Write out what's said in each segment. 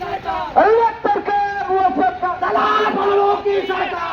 सरकार अल्लाह सरकार वो सरकार सलाम की सरकार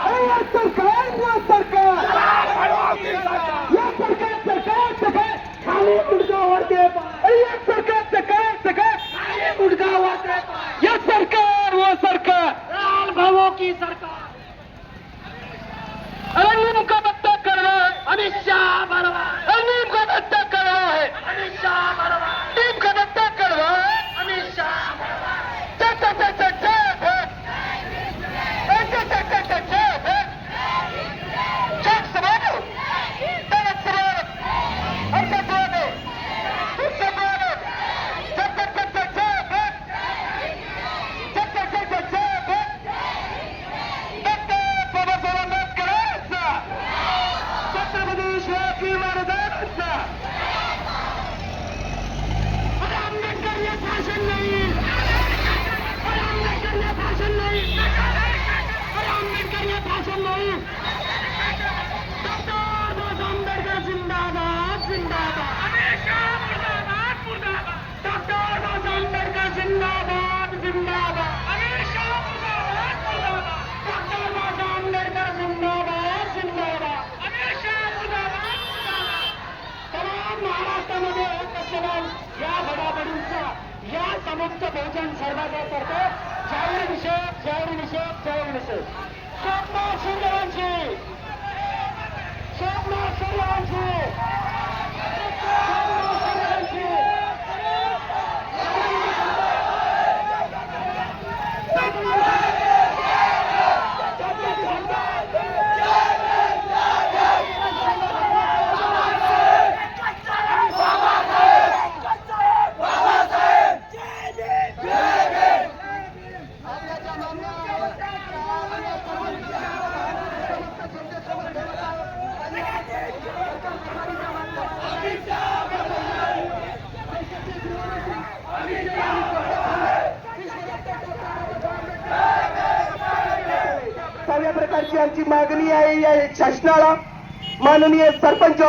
माननीय सरपंच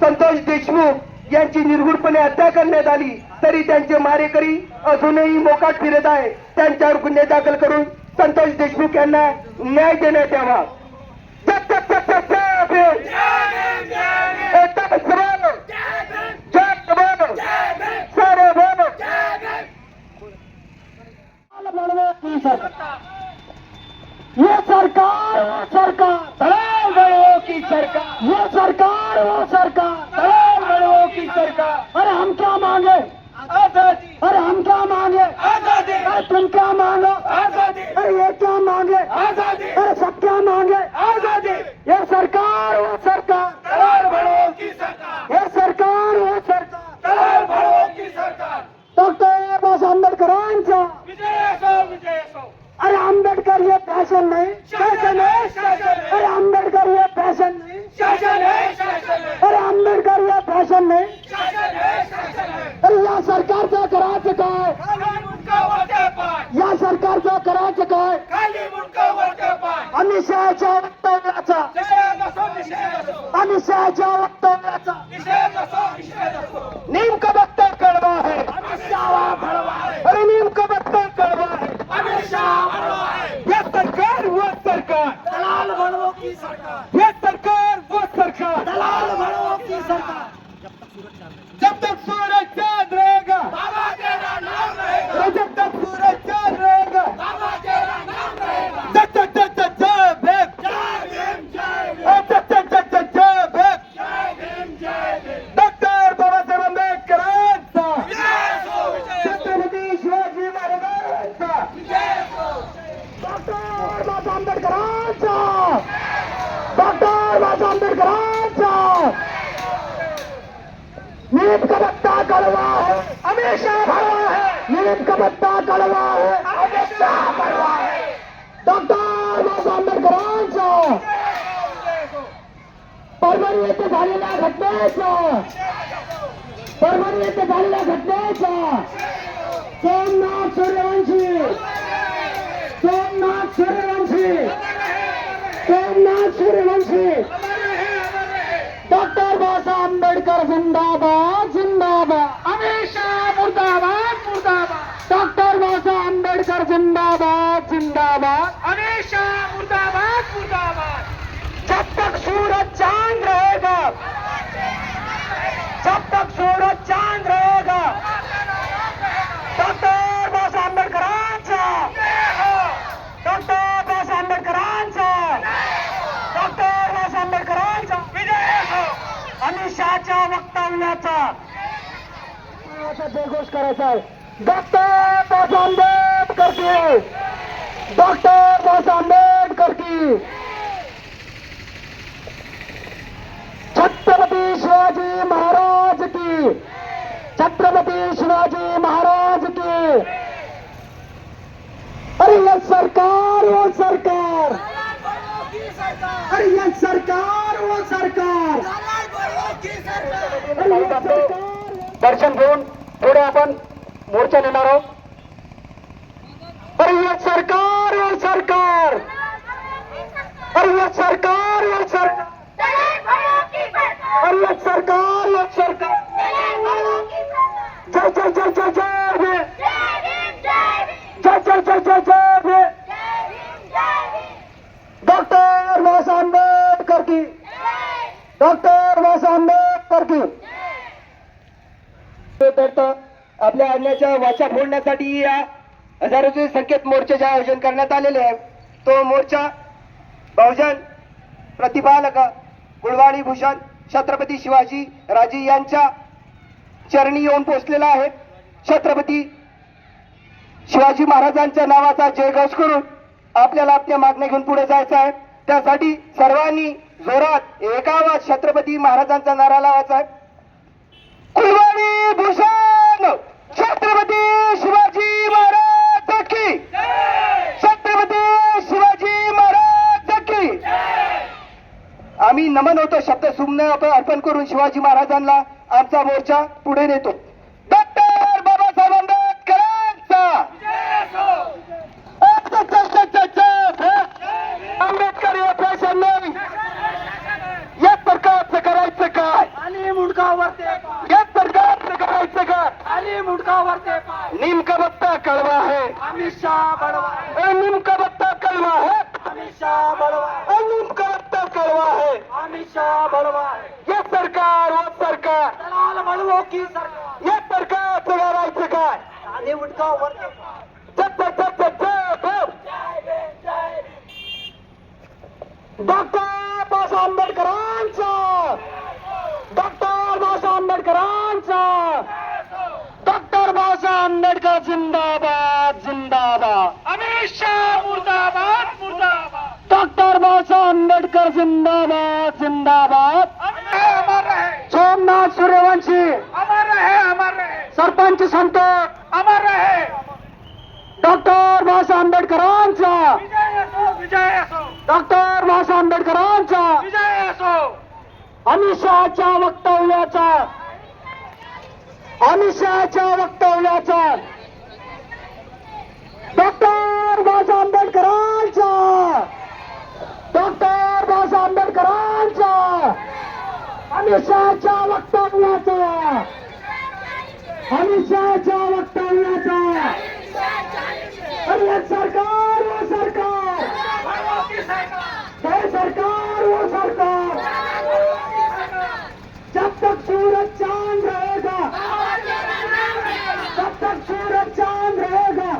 संतोष देशमुख यांची निर्गुणपणे हत्या करण्यात आली. तरी त्यांचे मारेकरी अजूनही मोकाट फिरत आहे. त्यांच्यावर गुन्हे दाखल करून संतोष देशमुख यांना न्याय देण्यात यावा. सरकार सरकार सरकार। सरकार घडलेल्या घटनेचा सोमनाथ सूर्यवंशी सोमनाथ सूर्यवंशी सोमनाथ सूर्यवंशी डॉक्टर बाबासाहेब अंबेडकर जिंदाबाद जिंदाबाद हमेशा मुर्दाबाद मुर्दाबाद डॉक्टर बाबासाहेब अंबेडकर जिंदाबाद जिंदाबाद हमेशा मुर्दाबाद मुर्दाबाद जब तक सूरज चाँद रहेगा छोड़ो चांद रहेगा। डॉक्टर बाबा आंबेडकरांचा। डॉक्टर बाबा आंबेडकरांचा। डॉक्टर बाबा आंबेडकरांचा। विजय अमित शहाच्या वक्तव्याचा। आता करायचा डॉक्टर बाबा आंबेडकर की? डॉक्टर बाबा आंबेडकर की? सरकार वो सरकार. दर्शन घेऊन पुढे आपण मोर्चा नेणार आहोत. अरे ये सरकार वो सरकार. अरे सरकार वो सरकार. अरे ये सरकार वो सरकार. जय जय जय जय जय जय. जय जय जय जय डॉक्टर बाबासाहेब आंबेडकर की? डॉक्टर बाबासाहेब आंबेडकर की? आपल्या अन्याच्या वाचा फोडण्यासाठी या हजारोचे संकेत मोर्चाचे आयोजन करण्यात आलेले आहे. तो मोर्चा बहुजन प्रतिपालक गुळवाणी भूषण छत्रपती शिवाजी राजे यांच्या चरणी येऊन पोचलेला आहे. छत्रपती शिवाजी महाराजांच्या नावाचा जयघोष करून आपल्याला आपल्या मागण्या घेऊन पुढे जायचं आहे. त्यासाठी सर्वांनी जोरात एकावा छत्रपती महाराजांचा नारा लावायचा आहे. कुलवाणी भूषण छत्रपती शिवाजी महाराज की. छत्रपती शिवाजी महाराज की. आम्ही नमन होतो शब्द सुमन अर्पण करून शिवाजी महाराजांना आमचा मोर्चा पुढे नेतो डॉक्टर बाबासाहेब आंबेडकरांचा आंबेडकर या फॅशन नाही या सरकारचं करायचं काय आणि मुंडकावर ते पाय या सरकारचं करायचं काय आणि मुंडकावर ते पाय नेमका बत्ता कळवा आहे अमित शहा बडवा ए, नेमका बत्ता कळवा आहे. अमित शहा बडवा ए, नेमका बत्ता कळवा आहे. अमित शहा बडवा या सरकार व सरकार. दलाल बडवो की सरकार? या सरकारचं करायचं काय? आणि मुंडकावर ते पाय चप, चप, चप, चप, चप. डॉक्टर बाबासाहेब आंबेडकरांचा. डॉक्टर बाबासाहेब आंबेडकरांचा. डॉक्टर बाबासाहेब आंबेडकर जिंदाबाद जिंदाबाद. अमित शहा मुर्दाबाद मुर्दाबाद. डॉक्टर बाबासाहेब आंबेडकर जिंदाबाद जिंदाबाद. सोमनाथ सूर्यवंशी. अमर रहे अमर रहे. सरपंच संतोष. अमर रहे. डॉक्टर बाबासाहेब आंबेडकरांचा विजय असो विजय असो. डॉक्टर बाबासाहेब आंबेडकरांचा विजय असो. अमित शहाच्या वक्तव्याचा. अमित शहाच्या वक्तव्याचा. डॉक्टर बाबासाहेब आंबेडकरांचा डॉक्टर बाबासाहेब आंबेडकरांचा अमित शहाच्या वक्तव्याचा. अमित शहाच्या वक्तव्याचा सरकार व सरकार. सरकार हे सरकार व सरकार. जब तक सूरज चांद रहेगा तक सूरज चांद रहेगा।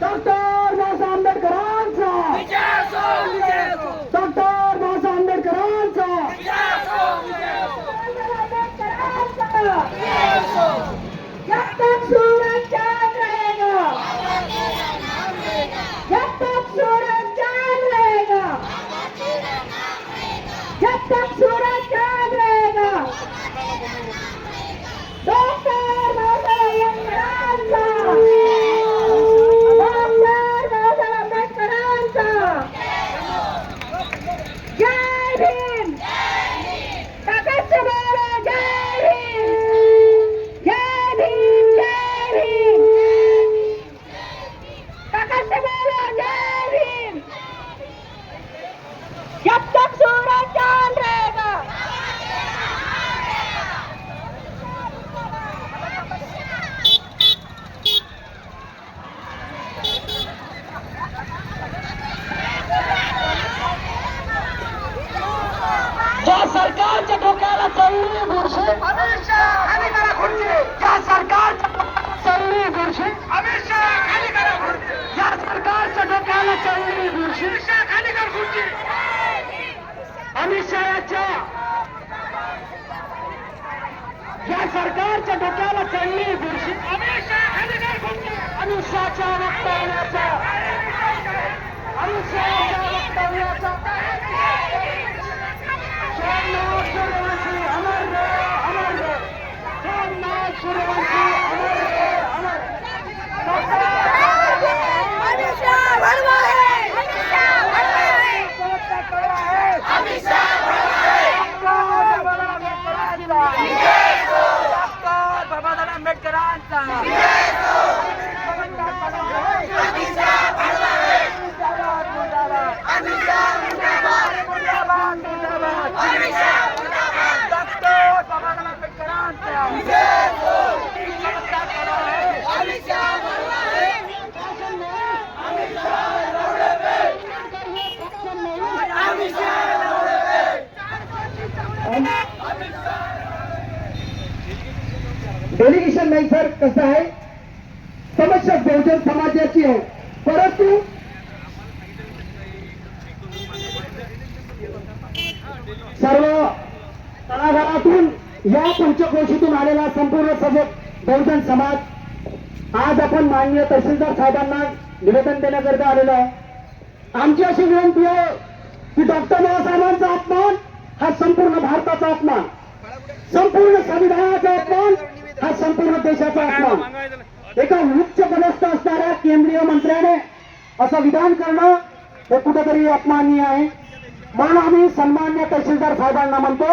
डॉक्टर बाबासाहेब आंबेडकरांचा। डॉक्टर बाबासाहेब आंबेडकरांचा। जब तक सूरज चांद रहेगा। जब तक सूरज चांद रहेगा। जब तक सूरज अमित शहाच्या या सरकारच्या डोक्याला चढली बुरशी. अमित शहाच्या वक्तव्याचा. अमित शहाच्या वक्तव्याचा समाजाची परंतु सर्व तळागाळातून या पंचक्रोशीतून आलेला संपूर्ण सजग बहुजन समाज आज आपण माननीय तहसीलदार साहेबांना निवेदन देण्याकरता आलेलो आहे. आमची अशी विनंती आहे की डॉक्टर बाबासाहेबांचा अपमान हा संपूर्ण भारताचा अपमान. संपूर्ण संविधानाचा अपमान हा संपूर्ण देशाचा अपमान. एका उच्च पदस्थ असणाऱ्या केंद्रीय मंत्र्याने असं विधान करणं हे कुठेतरी अपमानीय आहे. म्हणून आम्ही सन्मान्य तहसीलदार साहेबांना म्हणतो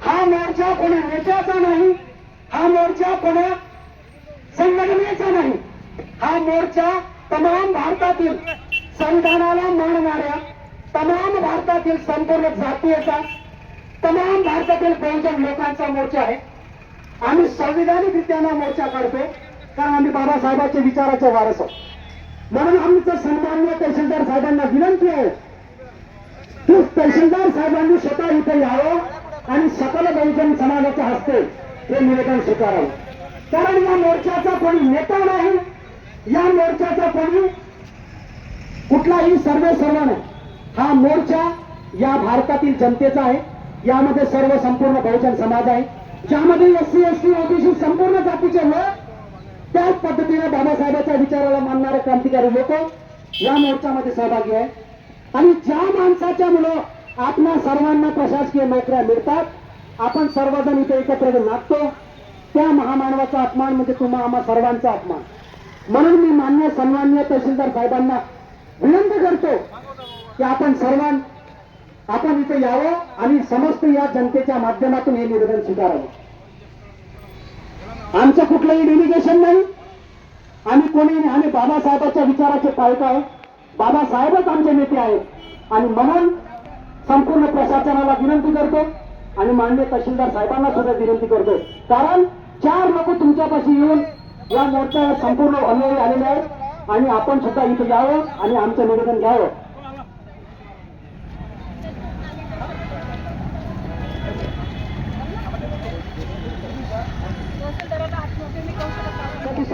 हा मोर्चा कोणा नेत्याचा नाही हा मोर्चा कोणा संघटनेचा नाही. हा मोर्चा तमाम भारतातील संविधानाला मानणाऱ्या तमाम भारतातील संपूर्ण जातीयचा तमाम भारतातील बहुजन लोकांचा मोर्चा आहे. आम्ही संविधानिकरित्या मोर्चा काढतो कारण आम्ही बाबासाहेबांच्या विचाराचे वारस आहोत. म्हणून आमचं सन्मान्य तहसीलदार साहेबांना विनंती आहे. तू तहसीलदार साहेबांनी स्वतः इथे यावं आणि सकल बहुजन समाजाच्या हस्ते हे निवेदन स्वीकारावं. कारण या मोर्चाचा कोणी नेता नाही या मोर्चाचा कोणी कुठलाही सर्वे सर्व नाही. हा मोर्चा या भारतातील जनतेचा आहे. यामध्ये सर्व संपूर्ण बहुजन समाज आहे. ज्यामध्ये S C S T OBC संपूर्ण जातीचे लोक त्याच पद्धतीने बाबासाहेबांच्या विचाराला मानणारे क्रांतिकारी लोक या मोर्चामध्ये सहभागी आहे आणि ज्या माणसाच्या मुलं आपल्या सर्वांना प्रशासकीय नोकऱ्या मिळतात आपण सर्वजण इथे एकत्र येऊन नाचतो. त्या महामानवाचा अपमान म्हणजे तुम्हा आम्हा सर्वांचा अपमान. म्हणून मी मान्य सन्मान्य तहसीलदार साहेबांना विनंती करतो की आपण सर्वां आपण इथे यावं आणि समस्त या जनतेच्या माध्यमातून हे निवेदन स्वीकारावं. आमचं कुठलंही डेलिगेशन नाही. आम्ही कोणी आम्ही बाबासाहेबांच्या विचाराचे पायक आहे बाबासाहेबच आमचे नेते आहेत. आणि म्हणून संपूर्ण प्रशासनाला विनंती करतो आणि माननीय तहसीलदार साहेबांना सुद्धा विनंती करतो. कारण चार लोक तुमच्यापाशी येऊन या मोर्चाला संपूर्ण अनुयायी आलेले आहेत. आणि आपण सुद्धा इथे यावं आणि आमचं निवेदन घ्यावं.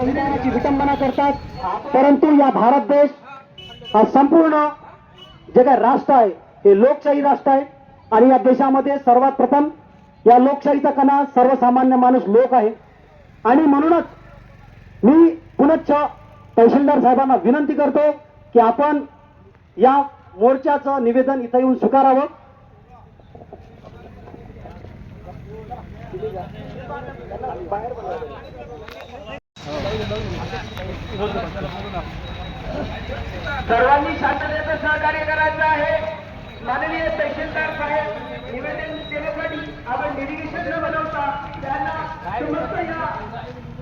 संविधानाची विटंबना करतात. परंतु या भारत देश हा संपूर्ण जे काय राष्ट्र आहे. हे लोकशाही राष्ट्र आहे. आणि या देशामध्ये सर्वात प्रथम या लोकशाहीचा कणा सर्वसामान्य माणूस लोक आहे. आणि म्हणूनच मी पुनच्च तहसीलदार साहेबांना विनंती करतो की आपण या मोर्चाचं निवेदन इथं येऊन स्वीकारावं. सर्वांनी शांततेचं सहकार्य करायचं आहे. माननीय तहसीलदार साहेब निवेदन देण्यासाठी आपण डेलिगेशन न बनवता त्यांना समस्त या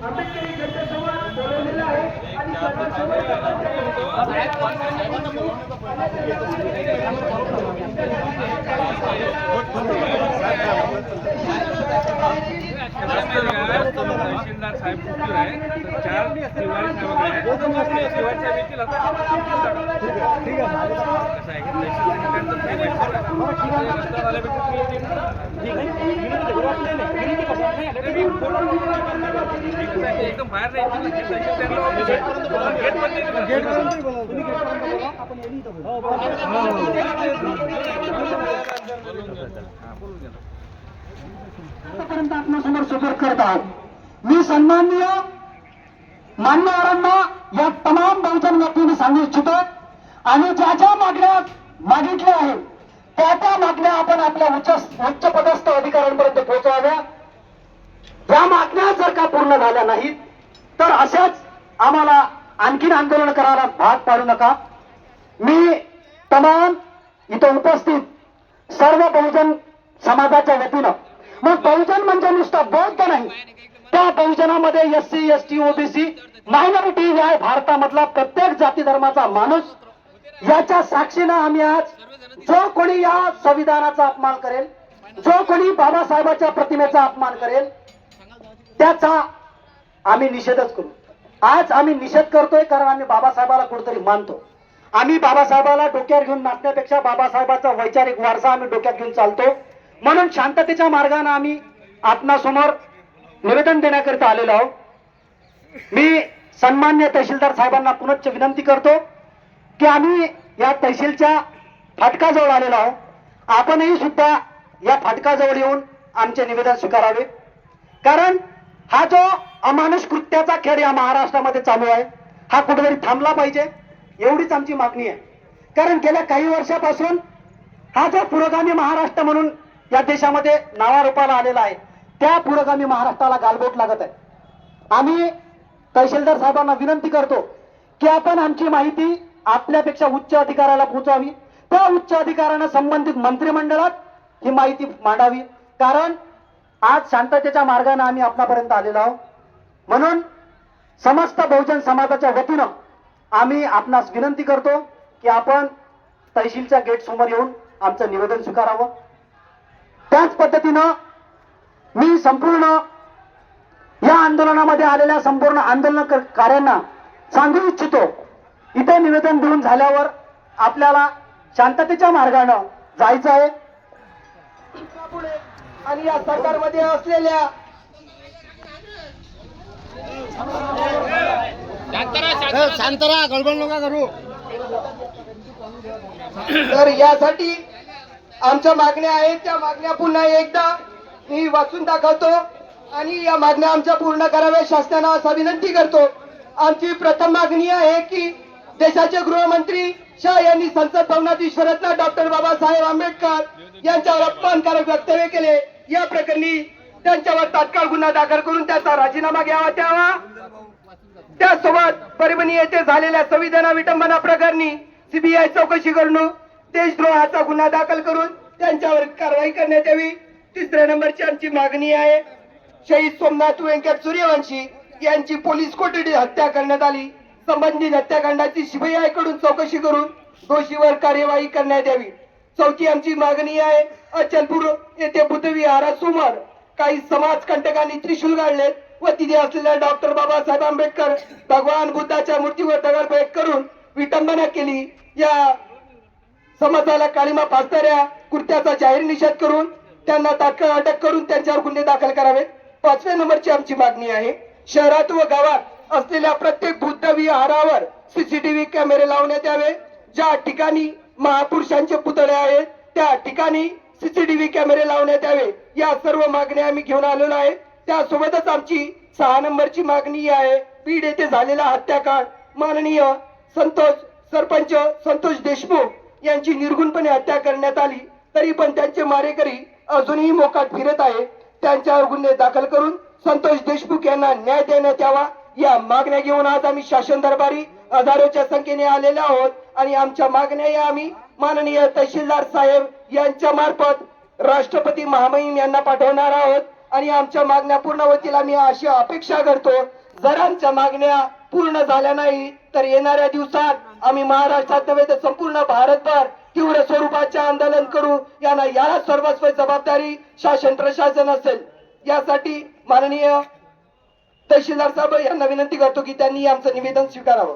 आंबेडकरी जनतेसमोर बोलवलेलं आहे. आणि सर्वांसमोर तहसीलदार साहेब कुठे आहे चार तिवारी साहेब आहे तिवारी साहेब येतील आता कसं आहे की तहसीलदार त्यांचं आल्यापेक्षा ठीक आहे. आहे, एकदम बाहेर नाही येते ना. गेट आतापर्यंत आपल्यासमोर सुपर करत आहात मी सन्माननीय मान्यवरांना या तमाम बहुजन व्यक्तींनी सांगू इच्छितो आणि ज्या ज्या मागण्या मागितल्या आहेत त्या त्या मागण्या आपण आपल्या उच्च उच्च पदस्थ अधिकाऱ्यांपर्यंत पोहोचवाव्या. या मागण्या जर का पूर्ण झाल्या नाहीत तर अशाच आम्हाला आणखीन आंदोलन करायला भाग पाडू नका. मी तमाम इथं उपस्थित सर्व बहुजन समाजाच्या वतीनं मग बहुजन म्हणजे नुसतं बौद्ध नाही. त्या बहुजनामध्ये S C S T OBC minority या भारतामधला प्रत्येक जाती धर्माचा माणूस याच्या साक्षीनं आम्ही आज जो कोणी या संविधानाचा अपमान करेल जो कोणी बाबासाहेबांच्या प्रतिमेचा अपमान करेल त्याचा आम्ही निषेधच करू. आज आम्ही निषेध करतोय कारण आम्ही बाबासाहेबाला कुठेतरी मानतो. आम्ही बाबासाहेबाला डोक्यावर घेऊन नाचण्यापेक्षा बाबासाहेबाचा वैचारिक वारसा आम्ही डोक्यात घेऊन चालतो. म्हणून शांततेच्या मार्गाने आम्ही आपणासमोर निवेदन देण्याकरिता आलेलो आहोत. मी सन्मान्य तहसीलदार साहेबांना पुनश्च विनंती करतो की आम्ही या तहसीलच्या फाटकाजवळ आलेलो आहोत. आपणही सुद्धा या फाटकाजवळ येऊन आमचे निवेदन स्वीकारावे. कारण हा जो अमानुष कृत्याचा खेळ या महाराष्ट्रामध्ये चालू आहे हा कुठेतरी थांबला पाहिजे एवढीच आमची मागणी आहे. कारण गेल्या काही वर्षापासून हा जो पुरोगामी महाराष्ट्र म्हणून या देशामध्ये नावारूपाला आलेला आहे. त्या पुरोगामी महाराष्ट्राला गालबोट लागत आहे. आम्ही तहसीलदार साहेबांना विनंती करतो की आपण आमची माहिती आपल्यापेक्षा उच्च अधिकाऱ्याला पोहोचवावी. त्या उच्च अधिकाऱ्यानं संबंधित मंत्रिमंडळात ही माहिती मांडावी. कारण आज शांततेच्या मार्गाने आम्ही आपणापर्यंत आलेलो आहोत. म्हणून समस्त बहुजन समाजाच्या वतीनं आम्ही आपणास विनंती करतो की आपण तहसीलच्या गेट समोर येऊन आमचं निवेदन स्वीकारावं. त्याच पद्धतीनं मी संपूर्ण या आंदोलनामध्ये आलेल्या संपूर्ण आंदोलनकार्यांना सांगू इच्छितो. इथे निवेदन देऊन झाल्यावर आपल्याला शांततेच्या मार्गानं जायचं आहे. आणि या सरकारमध्ये असलेल्या शांतरा गडबड नका करू. तर यासाठी आमच्या मागण्या आहेत त्या मागण्या पुन्हा एकदा मी वाचून दाखवतो आणि या मागण्या आमच्या पूर्ण कराव्या शासनाला असा विनंती करतो. आमची प्रथम मागणी आहे की देशाचे गृहमंत्री शाह यांनी संसद भवनात ईश्वरत्न डॉक्टर बाबासाहेब आंबेडकर यांच्यावर अपमानकारक वक्तव्य केले. या प्रकरणी त्यांच्यावर तात्काळ गुन्हा दाखल करून त्याचा राजीनामा घ्यावा त्यावा त्यासोबत परभणी येथे झालेल्या संविधान विटंबना प्रकरणी सीबीआय चौकशी करून देशद्रोहाचा गुन्हा दाखल करून त्यांच्यावर कारवाई करण्यात यावी. तिसऱ्या नंबरची आमची मागणी आहे. शहीद सोमनाथ व्यंकट सूर्यवंशी यांची पोलीस कोठडी हत्या करण्यात आली. संबंधित हत्याकांडाची सीबीआयकडून चौकशी करून दोषीवर कार्यवाही करण्यात यावी. चौथी आमची मागणी आहे. अचलपूर येथे बुद्धविहारासमोर काही समाज कंटकांनी त्रिशूल गाडले व तिथे असलेल्या डॉक्टर बाबासाहेब आंबेडकर भगवान बुद्धाच्या मूर्तीवर दगडफेक करून विटंबना केली. या समाजाला काळीमा फासणाऱ्या कृत्याचा जाहीर निषेध करून त्यांना तात्काळ अटक करून त्यांच्यावर गुन्हे दाखल करावेत. पाचव्या नंबरची आमची मागणी आहे. शहरात व गावात असलेल्या प्रत्येक बुद्ध विहारावर सीसीटीव्ही कॅमेरे लावण्यात यावे. ज्या ठिकाणी महापुरुषांचे पुतळे आहेत त्या ठिकाणी सीसीटीव्ही कॅमेरे लावण्यात यावे. या सर्व मागण्या आम्ही घेऊन आलेलो आहे. त्यासोबतच आमची सहा नंबरची मागणी आहे. बीड येथे झालेला हत्याकांड. माननीय संतोष सरपंच संतोष देशमुख यांची निर्गुणपणे हत्या करण्यात आली. तरी पण त्यांचे मारेकरी अजूनही मोकाट फिरत आहे. त्यांच्यावर गुन्हे दाखल करून संतोष देशमुख यांना न्याय देण्यात यावा. या मागण्या घेऊन आज आम्ही शासन दरबारी हजारोच्या संख्येने आलेले आहोत. आणि आमच्या मागण्या या आम्ही माननीय तहसीलदार साहेब यांच्या मार्फत राष्ट्रपती महामहिम यांना पाठवणार आहोत. आणि आमच्या मागण्या पूर्ण होतील आम्ही अशी अपेक्षा करतो. जरांच्या मागण्या पूर्ण झाल्या नाही तर येणाऱ्या दिवसात आम्ही महाराष्ट्रात नव्हे तर संपूर्ण भारतभर तीव्र स्वरूपाचे आंदोलन करू. यांना याला सर्वस्व जबाबदारी शासन प्रशासन असेल. यासाठी माननीय तहसीलदार साहेब यांना विनंती करतो की त्यांनी आमचं निवेदन स्वीकारावं.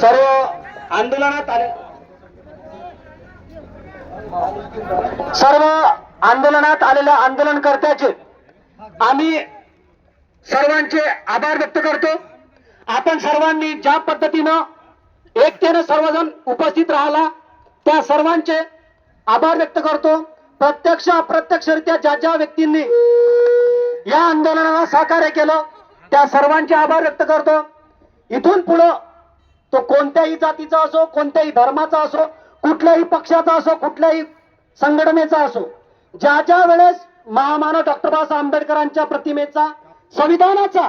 सर्व आंदोलनात आले. सर्व आंदोलनात आलेल्या आंदोलनकर्त्याचे आम्ही सर्वांचे आभार व्यक्त करतो. आपण सर्वांनी ज्या पद्धतीनं एकतेनं सर्वजण उपस्थित राहिला त्या सर्वांचे आभार व्यक्त करतो. प्रत्यक्ष अप्रत्यक्षरित्या ज्या ज्या व्यक्तींनी या आंदोलनाला सहकार्य केलं त्या सर्वांचे आभार व्यक्त करतो. इथून पुढं तो कोणत्याही जातीचा असो कोणत्याही धर्माचा असो कुठल्याही पक्षाचा असो कुठल्याही संघटनेचा असो ज्या ज्या वेळेस महामानव डॉक्टर बाबासाहेब आंबेडकरांच्या प्रतिमेचा संविधानाचा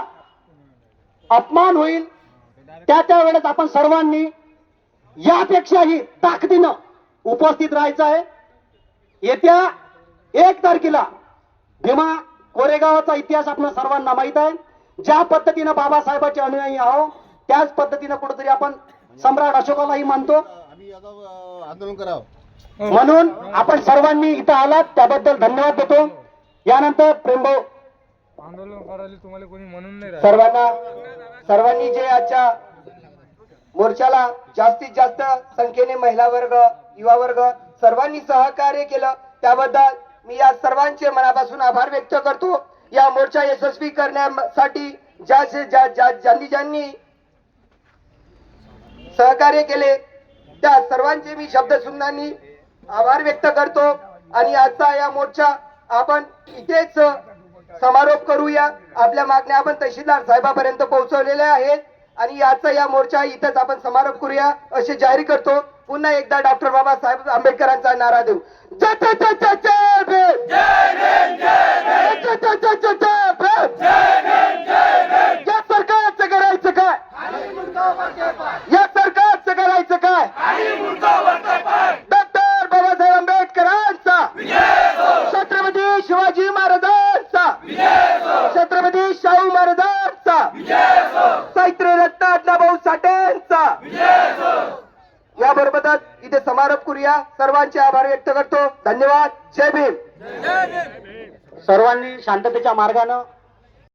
अपमान होईल. त्या त्या वेळेस आपण सर्वांनी यापेक्षाही ताकदीनं उपस्थित राहायचं आहे. येत्या एक तारखेला भीमा कोरेगावचा इतिहास आपण सर्वांना माहीत आहे. ज्या पद्धतीनं बाबासाहेबांचे अनुयायी आहो त्याच पद्धतीनं कुठेतरी आपण सम्राट अशोकालाही मानतो. आंदोलन करावं. म्हणून आपण सर्वांनी इथं आलात त्याबद्दल धन्यवाद देतो. यानंतर प्रेमभाऊ आंदोलन करायला तुम्हाला कोणी म्हणून नाही सर्वांना सर्वांनी जे आजच्या मोर्चाला जास्तीत जास्त संख्येने महिला वर्ग युवा वर्ग सर्वांनी सहकार्य केलं त्याबद्दल मी या सर्वांचे मनापासून आभार व्यक्त करतो. या मोर्चा यशस्वी करण्यासाठी ज्या ज्या ज्या- ज्यांनी ज्यांनी सहकार्य केले त्या सर्वांचे मी शब्द सुंदांनी आभार व्यक्त करतो. आणि आजचा या मोर्चा आपण इथेच समारोप करूया. आपल्या मागण्या आपण तहसीलदार साहेबापर्यंत पोहोचवलेल्या आहेत. आणि याचा या मोर्चा इथेच आपण समारोप करूया असे जाहीर करतो. पुन्हा एकदा डॉक्टर बाबासाहेब आंबेडकरांचा नारा देऊ! या सरकारचं करायचं काय? या सरकारचं करायचं काय? डॉक्टर बाबासाहेब आंबेडकरांचा छत्रपती शिवाजी महाराजांचा छत्रपती शाहू महाराजांचा साहित्य रत्न अण्णाभाऊ साठेंचा या बरोबरच इथे समारोप करूया. सर्वांचे आभार व्यक्त करतो. धन्यवाद. जय भीम. सर्वांनी शांततेच्या मार्गानं